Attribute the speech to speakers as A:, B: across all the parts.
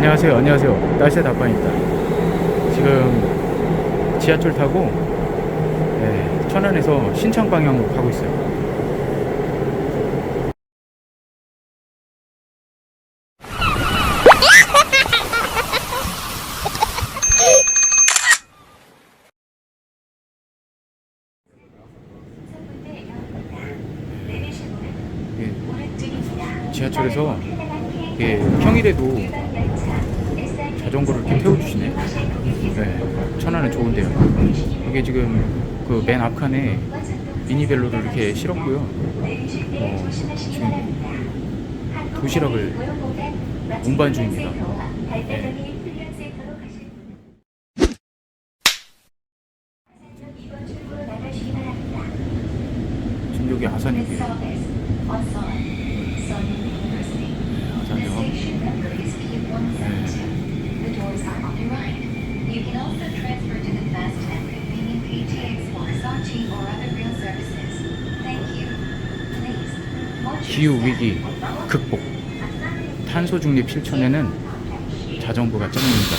A: 안녕하세요. 안녕하세요. 날씨 답방입니다. 지금 지하철 타고 네, 천안에서 신창 방향으로 가고 있어요. 예, 지하철에서 예, 평일에도 자전거를 이렇게 태워주시네. 네, 천안은 좋은데요. 이게 지금 그 맨 앞칸에 미니벨로를 이렇게 실었고요. 어, 지금 도시락을 운반 중입니다. 네. 지금 여기 아산역이에요. 아산역.
B: You can also transfer to the fast and convenient PTX Sachi or other rail services. Thank you. Please, watch
A: 기후. 위기 극복. 탄소 중립 실천에는 자전거가 짱입니다.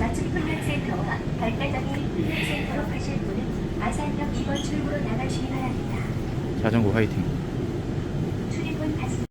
B: 마침 훈련센터와 발달장애 훈련센터로 가실 분은 아산역 2번 출구로 나가시기 바랍니다.
A: 자전거 화이팅.
B: 출입문 닫습니다.